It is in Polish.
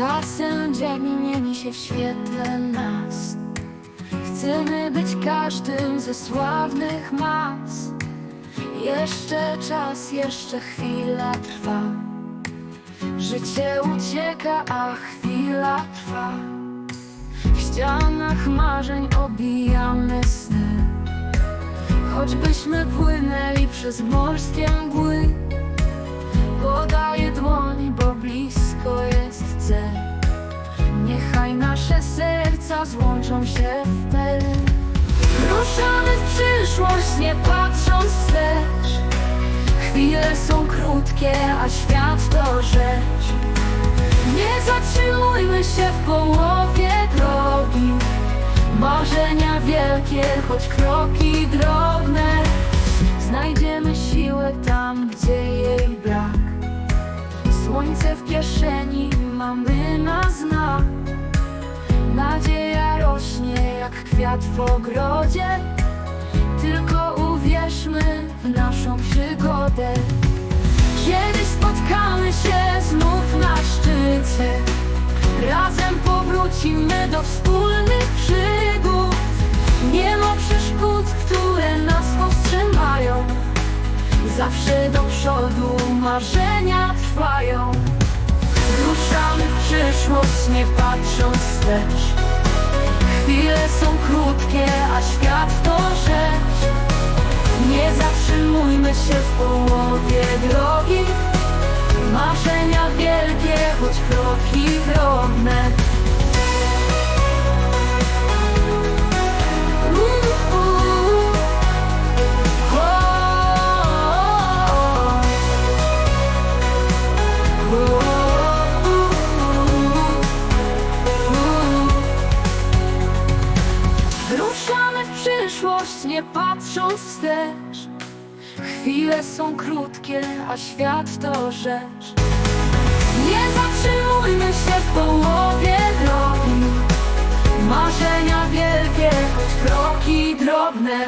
Czasem dzień mieni się w świetle nas. Chcemy być każdym ze sławnych mas. Jeszcze czas, jeszcze chwila trwa. Życie ucieka, a chwila trwa. W ścianach marzeń obijamy sny. Choćbyśmy płynęli przez morskie mgły serca złączą się w pel Ruszamy w przyszłość, nie patrząc wstecz. Chwile są krótkie, a świat to rzecz. Nie zatrzymujmy się w połowie drogi. Marzenia wielkie, choć kroki drobne. Znajdziemy siłę tam, gdzie jej brak. Słońce w kieszeni mamy na znak Nadzieja rośnie jak kwiat w ogrodzie. Tylko uwierzmy w naszą przygodę. Kiedyś spotkamy się znów na szczycie Razem powrócimy do wspólnych przygód. Nie ma przeszkód, które nas powstrzymają. Zawsze do przodu marzenia trwają. Ruszamy w przyszłość, nie patrząc wstecz Chwile są krótkie, a świat to rzecz. Nie zatrzymujmy się w połowie drogi przyszłość, nie patrząc wstecz. Chwile są krótkie, a świat to rzecz. Nie zatrzymujmy się w połowie drogi. Marzenia wielkie, choć kroki drobne